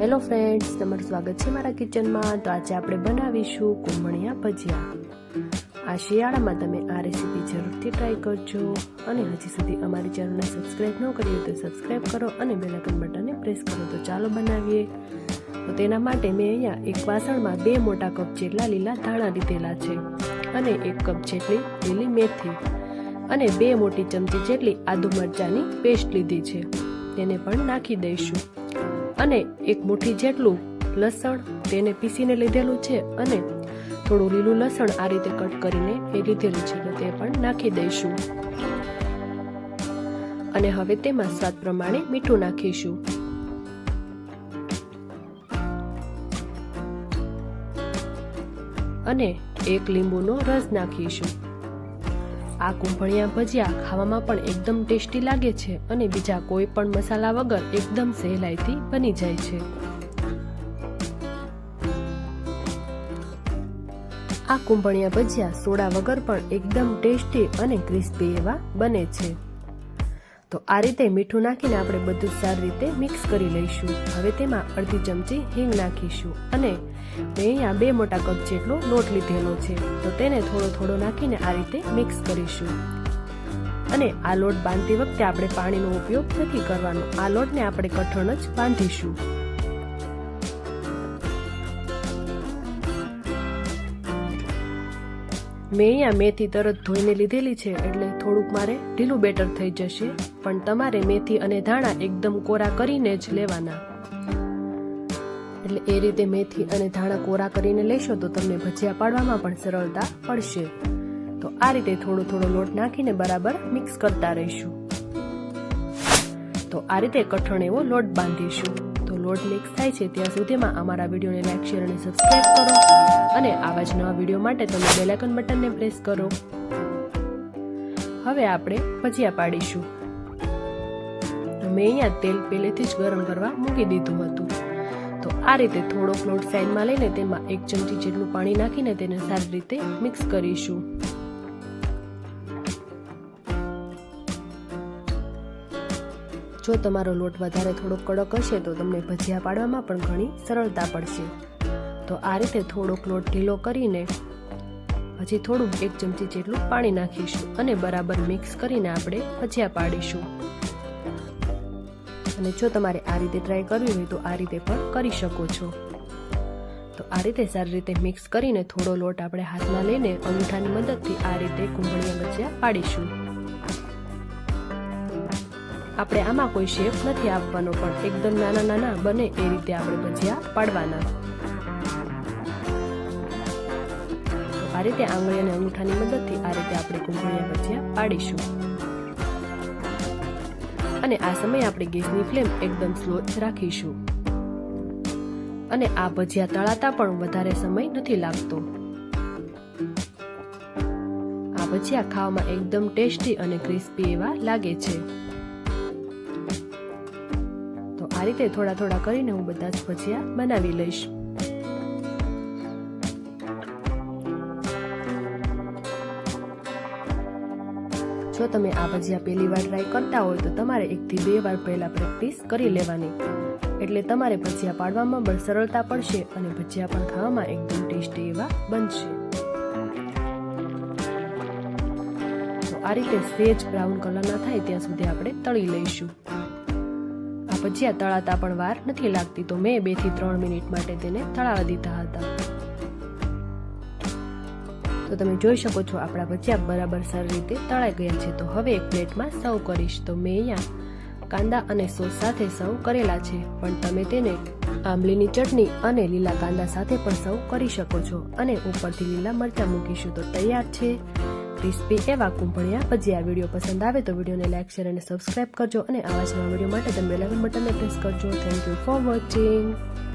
Hello friends, તમારું સ્વાગત છે મારા કિચનમાં. તો આજે આપણે બનાવીશું કુંભણિયા ભજીયા. આ શિયાળામાં તમે આ રેસીપી જરૂરથી ટ્રાય કરજો. અને હજી સુધી અમારી ચેનલને સબસ્ક્રાઈબ ન કરી તો સબસ્ક્રાઈબ કરો અને બેલાઇકન બટનને પ્રેસ કરો. તો ચાલો બનાવીએ. તો તેના માટે મેં અહીંયા એક વાસણમાં બે મોટા કપ જેટલા લીલા ધાણા લીધેલા છે અને એક કપ જેટલી લીલી મેથી અને બે મોટી ચમચી જેટલી આદુ મરચાંની પેસ્ટ લીધી છે. તેને પણ નાખી દઈશું. અને એક મુઠ્ઠી જેટલું લસણ તેને પીસીને લીધેલું છે અને થોડું લીલું લસણ આ રીતે કટ કરીને એ લીધેલું છે તે પણ નાખી દઈશું. અને હવે તેમાં સ્વાદ પ્રમાણે મીઠું નાખીશું. અને એક લીંબુનો રસ નાખીશું. આ કુંભળિયા ભજીયા ખાવામાં પણ એકદમ ટેસ્ટી લાગે છે અને બીજા કોઈ પણ મસાલા વગર એકદમ સહેલાઈથી બની જાય છે. આ કુંભળિયા ભજીયા સોડા વગર પણ એકદમ ટેસ્ટી અને ક્રિસ્પી એવા બને છે. તો આ રીતે મીઠું નાખીને આપણે બધું સારી રીતે મિક્સ કરી લઈશું. હવે તેમાં અડધી ચમચી હિંગ નાખીશું અને મેં અહીંયા બે મોટા કપ જેટલો લોટ લીધેલો છે. તો તેને થોડો થોડો નાખીને આ રીતે મિક્સ કરીશું. અને આ લોટ બાંધતી વખતે આપણે પાણીનો ઉપયોગ નથી કરવાનો. આ લોટને આપણે કઠણ જ બાંધીશું. મેં અહીંયા મેથી તરત ધોઈને લીધેલી છે એટલે થોડુંક મારે ઢીલું બેટર થઈ જશે. પણ તમારે મેથી અને ધાણા એકદમ કોરા કરીને જ લેવાના. એટલે એ રીતે મેથી અને ધાણા કોરા કરીને લેશો તો તમને ભજીયા પાડવામાં પણ સરળતા પડશે. તો આ રીતે થોડો થોડો લોટ નાખીને બરાબર મિક્સ કરતા રહીશું. તો આ રીતે કઠણ એવો લોટ બાંધીશું. તો લોટ મિક્સ થાય છે ત્યાં સુધીમાં અમારા વિડીયોને લાઈક શેર અને સબસ્ક્રાઈબ કરો અને આવા જ નવા વીડિયો માટે તમે બેલાઇકન બટનને પ્રેસ કરો. હવે આપણે ભજીયા પાડીશું. મેં અહીંયા તેલ પહેલેથી જ ગરમ કરવા મૂકી દીધું હતું. તો આ રીતે થોડોક લોટ સાઈડમાં લઈને તેમાં એક ચમચી જેટલું પાણી નાખીને તેને સારી રીતે મિક્સ કરીશું. જો તમારો લોટ વધારે થોડો કડક હશે તો તમને ભજીયા પાડવામાં પણ ઘણી સરળતા પડશે. તો આ રીતે થોડોક લોટ ઢીલો કરીને હજી થોડું એક ચમચી જેટલું પાણી નાખીશું અને બરાબર મિક્સ કરીને આપણે ભજીયા પાડીશું. અને જો તમારે આ રીતે ટ્રાય કરવી હોય તો આ રીતે પણ કરી શકો છો. તો આ રીતે સારી રીતે મિક્સ કરીને થોડો લોટ આપણે હાથમાં લઈને અંગૂઠાની મદદથી આ રીતે કુંભળિયા ભજીયા પાડીશું. આપણે આમાં કોઈ શેપ નથી આપવાનો, પણ એકદમ નાના નાના બને એ રીતે આપણે ભજીયા પાડવાના. આ રીતે આંગળી અને અંગૂઠાની મદદથી આ રીતે આપણે કુંભળિયા ભજીયા પાડીશું. અને આ સમયે આપણે ગેસની ફ્લેમ એકદમ સ્લો રાખીશું. અને આ ભજીયા તળાતા પણ વધારે સમય નથી લાગતો. આ ભજીયા ખાવામાં એકદમ ટેસ્ટી અને ક્રિસ્પી એવા લાગે છે. આ રીતે થોડા થોડા કરીને હું બધા જ ભજીયા બનાવી લઈશ. જો તમે આ ભજીયા પહેલી વાર ટ્રાય કરતા હોય તો તમારે એકથી બે વાર પહેલા પ્રેક્ટિસ કરી લેવાની. એટલે તમારે ભજીયા પાડવામાં પણ સરળતા પડશે અને ભજીયા પણ ખાવામાં એકદમ ટેસ્ટી એવા બનશે. આ રીતે સેજ બ્રાઉન કલરના થાય ત્યાં સુધી આપણે તળી લઈશું. ભજીયા તળાતા પણ વાર નથી લાગતી. તો મેં બેથી ત્રણ મિનિટ માટે તેને તળાવા દીધા હતા. તો તમે જોઈ શકો છો, આપણા ભજીયા બરાબર સારી રીતે તળાઈ ગયા છે. તો હવે એક પ્લેટમાં સર્વ કરીશ. તો મેં અહીંયા કાંદા અને સોસ સાથે સર્વ કરેલા છે. પણ તમે તેને આંબલીની ચટણી અને લીલા કાંદા સાથે પણ સર્વ કરી શકો છો. અને ઉપરથી લીલા મરચાં મૂકીશું. તો તૈયાર છે. ક્રિસ્પી એવા કુંભળિયા ભજીયા વીડિયો પસંદ આવે તો વિડીયોને લાઇક શેર અને સબસ્ક્રાઇબ કરજો અને આવા જ નવા વીડિયો માટે તમે બેલાઇકન બટનને પ્રેસ કરજો. Thank you for watching